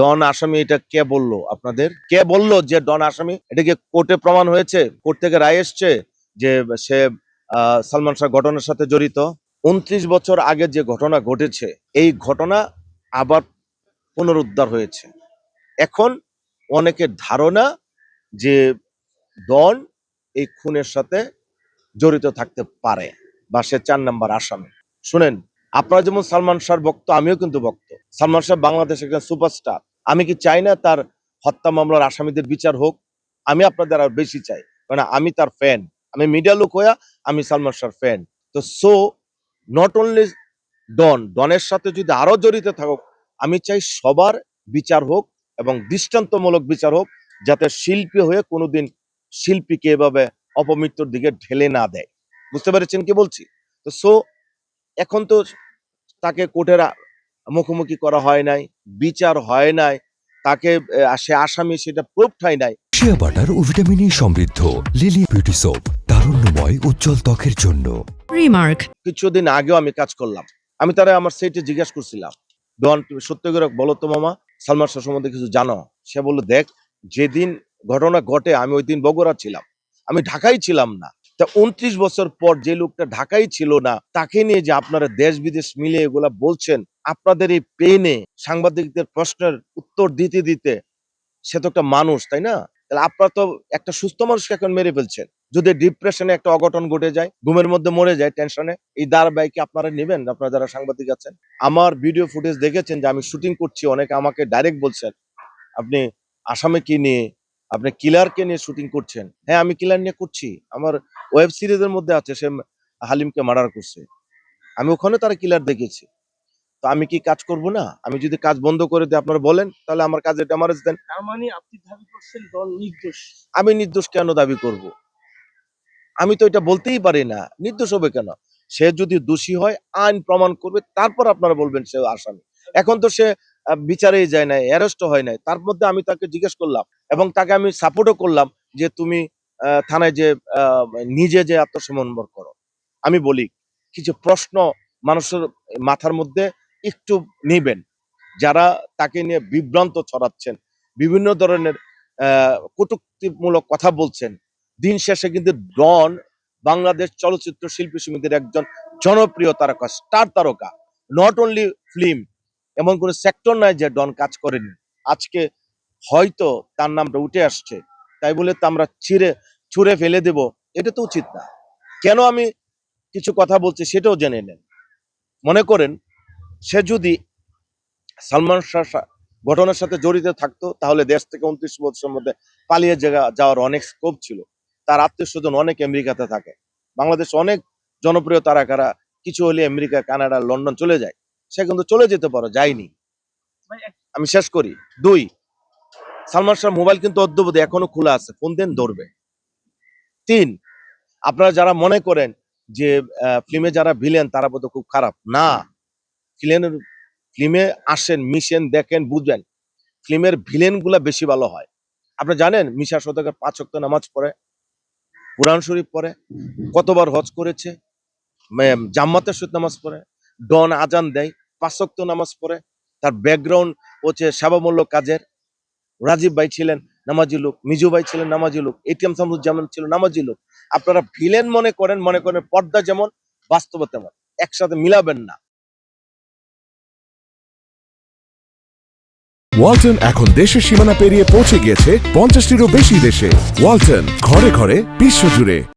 ডন আসামি এটা কে বলল? আপনাদের? কে বলল যে ডন আসামি? এটা কি কোর্টে প্রমাণ হয়েছে? কোর্ট থেকে রায় এসছে যে সে সালমান শাহ ঘটনার সাথে জড়িত। উনত্রিশ বছর আগে যে ঘটনা ঘটেছে, এই ঘটনা আবার পুনরুদ্ধার হয়েছে। এখন অনেকের ধারণা যে ডন এই খুনের সাথে জড়িত থাকতে পারে বা সে চার নাম্বার আসামি। শুনেন, আপনারা যেমন সালমান শাহর ভক্ত আমিও কিন্তু ভক্ত সালমান শাহ বাংলাদেশের একজন সুপারস্টার। আমি কি চাই না তার হত্যা মামলার আসামিদের বিচার হোক? আমি আপনাদের আর বেশি চাই। কারণ আমি তার ফ্যান আমি মিডিয়া লোক হইয়া আমি সালমান শাহর ফ্যান তো সো নট অনলি ডন ডনের সাথে যদি আরও জড়িত থাকুক, আমি চাই সবার বিচার হোক এবং দৃষ্টান্তমূলক বিচার হোক, যাতে শিল্পী হয়ে কোনোদিন শিল্পীকে এভাবে অপমৃত্যুর দিকে ঢেলে না দেয়। বুঝতে পেরেছেন কি বলছি? তো সো এখন তো তাকে কোর্টের মুখোমুখি করা হয় নাই বিচার হয় নাই তাকে সে আসামি সেটা প্রুফ হয় নাই। শিয়া বাটার ও ভিটামিন সমৃদ্ধ লিলি বিউটি সোপ তারুণ্যময় উজ্জ্বল ত্বকের জন্য। Remark. কিছুদিন আগেও আমি কাজ করলাম। আমি তারা আমার সেটে জিজ্ঞাসা করছিলাম ডন সত্য করে বলো তো মামা সালমান শাহ সম্বন্ধে কিছু জানো? সে বলল দেখ যেদিন ঘটনা ঘটে আমি ওই দিন বগুড়া ছিলাম। আমি ঢাকাই ছিলাম না। তা উনত্রিশ বছর পর যে লোকটা ঢাকাই ছিল না, তাকে নিয়ে যে আপনারা দেশ বিদেশ মিলে এগুলা বলছেন, আপনাদের এই পেনে সাংবাদিকদের প্রশ্নের উত্তর দিতে দিতে সে তো একটা মানুষ, তাই না? তাহলে আপনারা তো একটা সুস্থ মানুষকে এখন মেরে ফেলছেন। যদি ডিপ্রেশনে একটা অঘটন ঘটে যায়, ঘুমের মধ্যে মরে যায় টেনশনে এই ধারাবাহিক আপনারা নেবেন? আপনারা যারা সাংবাদিক আছেন, আমার ভিডিও ফুটেজ দেখেছেন যে আমি শুটিং করছি, অনেকে আমাকে ডাইরেক্ট বলছেন, আপনি আসামে কি নিয়ে, আপনি কিলারকে নিয়ে শুটিং করছেন? হ্যাঁ আমি কিলার নিয়ে করছি। আমার ওয়েব সিরিজের মধ্যে আছে সে হালিমকে মার্ডার করছে। আমি ওখানে তারা কিলার দেখেছি। তো আমি কি কাজ করব না? আমি যদি কাজ বন্ধ করে দিই আপনারা বলেন তাহলে আমার কাজে ড্যামারেজ দেন। তার মানে আপনি দাবি করছেন দল নির্দোষ। আমি নির্দোষ কেন দাবি করব? আমি তো এটা বলতেই পারি না। নির্দোষ হবে কেন? সে যদি দোষী হয় আইন প্রমাণ করবে তারপর আপনারা বলবেন সে আসামি। এখন তো সে বিচারেই যায় নাই অ্যারেস্ট হয় নাই। তার মধ্যে আমি তাকে জিজ্ঞেস করলাম এবং তাকে আমি সাপোর্টও করলাম যে তুমি থানায় যে নিজে যে আত্মসমর্পণ করো। আমি বলি, কিছু প্রশ্ন মানুষের মাথার মধ্যে একটু নেবেন। যারা তাকে নিয়ে বিভ্রান্ত ছড়াচ্ছেন, বিভিন্ন ধরনের কটূক্তিমূলক কথা বলছেন, দিন শেষে কিন্তু ডন, বাংলাদেশ চলচ্চিত্র শিল্পী সমিতির একজন জনপ্রিয় তারকা, স্টার তারকা নট অনলি ফিল্ম এমন কোন সেক্টর নাই যে ডন কাজ করেনি। আজকে হয়তো তার নামটা উঠে আসছে। তাই বলে তো আমরা ছিঁড়ে, ছুঁড়ে ফেলে দেব। এটা তো উচিত না। কেন আমি কিছু কথা বলছি সেটাও জেনে নেন। মনে করেন, সে যদি সালমান শাহ ঘটনার সাথে জড়িত থাকতো, তাহলে দেশ থেকে উনত্রিশ বছরের মধ্যে পালিয়ে জায়গা- যাওয়ার অনেক স্কোপ ছিল। তার আত্মীয় স্বজন অনেক আমেরিকাতে থাকে। বাংলাদেশ অনেক জনপ্রিয় তারকারা কিছু হলে আমেরিকা, কানাডা, লন্ডন চলে যায়। সে কিন্তু চলে যেতে পারো, যায়নি। আমি শেষ করি। দুই সালমান শাহ মোবাইল কিন্তু অদ্যবধি এখনও খোলা আছে। ফোন দেন, ধরবে। তিন, আপনারা যারা মনে করেন যে ফিল্মে যারা ভিলেন তারা বোধ খুব খারাপ। না ফিল্মের ফিল্মে আসেন, মিশেন, দেখেন, বুঝবেন ফিল্মের ভিলেনগুলা বেশি ভালো হয়। আপনি জানেন, মিশা শতকের পাঁচ অক্ত নামাজ পড়ে, কোরআন শরীফ পড়ে, কতবার হজ করেছে জাম্মাতের সহিত নামাজ পড়ে, ডন আজান দেয়, পাঁচ অক্ত নামাজ পড়ে, তার ব্যাকগ্রাউন্ড হচ্ছে সেবামূলক কাজের রাজীব ভাই ছিলেন নামাজি লোক, মিজু ভাই ছিলেন নামাজি লোক এটিএম শামসুজ্জামান ছিল নামাজি লোক। আপনারা ভিলেন মনে করেন মনে করেন পর্দা যেমন, বাস্তব তেমন, একসাথে মিলাবেন না। ওয়ালটন এখন দেশের সীমানা পেরিয়ে পৌঁছে গিয়েছে পঞ্চাশটিরও বেশি দেশে। ওয়ালটন ঘরে ঘরে বিশ্বজুড়ে।